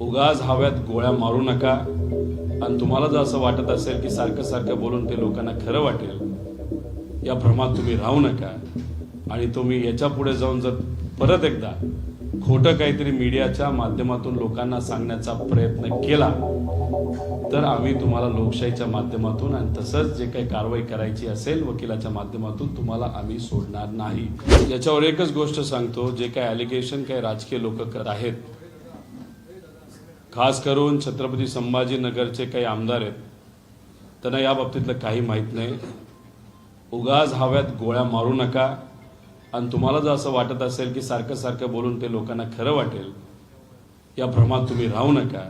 उगाच हव्यात गोळ्या मारू नका. आणि तुम्हाला जर असं वाटत असेल की सारखं सारखं बोलून ते लोकांना खरं वाटेल या भ्रमात तुम्ही राहू नका. आणि तुम्ही याच्यापुढे जाऊन जर परत एकदा खोटं काहीतरी मीडियाच्या माध्यमातून लोकांना सांगण्याचा प्रयत्न केला तर आम्ही तुम्हाला लोकशाहीच्या माध्यमातून आणि तसंच जे काही कारवाई करायची असेल वकिलाच्या माध्यमातून तुम्हाला आम्ही सोडणार नाही. याच्यावर एकच गोष्ट सांगतो जे काही अलिगेशन काही राजकीय लोक करत आहेत खास करून छत्रपती संभाजीनगरचे काही आमदार आहेत त्यांना या बाबतीतलं काही माहीत नाही. उगाच हव्यात गोळ्या मारू नका. आणि तुम्हाला जर असं वाटत असेल की सारखं सारखं बोलून ते लोकांना खरं वाटेल या भ्रमात तुम्ही राहू नका.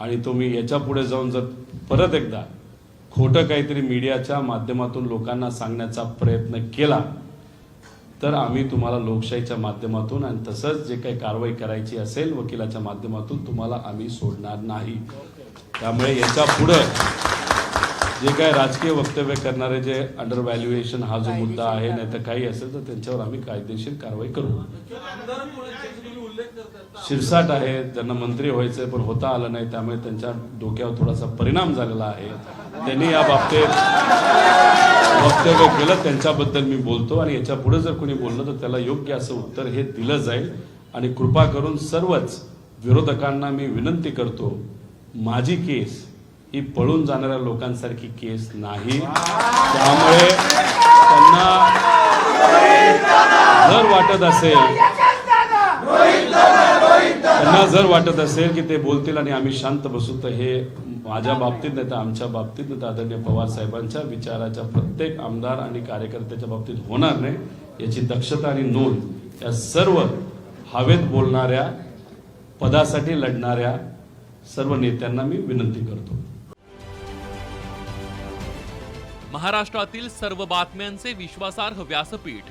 आणि तुम्ही याच्यापुढे जाऊन जर परत एकदा खोटं काहीतरी मीडियाच्या माध्यमातून लोकांना सांगण्याचा प्रयत्न केला तर आम्ही तुम्हाला लोकशाहीच्या माध्यमातून आणि तसंच जे काही कारवाई करायची असेल वकिलाच्या माध्यमातून तुम्हाला आम्ही सोडणार नाही. त्यामुळे याच्या पुढं जे काय राजकीय वक्तव्य करणारे जे अंडर व्हॅल्युएशन हा जो मुद्दा आहे नाही तर काही असेल तर त्यांच्यावर आम्ही कायदेशीर कारवाई करू. शिरसाट आहे ज्यांना मंत्री व्हायचंय पण होता आलं नाही त्यामुळे त्यांच्या डोक्यावर थोडासा परिणाम झालेला आहे. त्यांनी या बाबतीत वक्तव्य केलं त्यांच्याबद्दल मी बोलतो आणि याच्यापुढे जर कोणी बोललं तर त्याला योग्य असं उत्तर हे दिलं जाईल. आणि कृपा करून सर्वच विरोधकांना मी विनंती करतो माझी केस ही पळून जाणाऱ्या लोकांसारखी केस नाही. त्यामुळे त्यांना जर वाटत असेल त्यांना जर वाटत असेल की ते बोलतील आणि आम्ही शांत बसू तर हे माझ्या बाबतीत नाही तर आमच्या बाबतीत नाही तर आदरणीय पवार साहेबांच्या विचाराच्या प्रत्येक आमदार आणि कार्यकर्त्याच्या बाबतीत होणार नाही याची दक्षता आणि नोंद या सर्व हवेत बोलणाऱ्या पदासाठी लढणाऱ्या सर्व नेत्यांना मी विनंती करतो. महाराष्ट्रातील सर्व बातम्यांचे विश्वासार्ह व्यासपीठ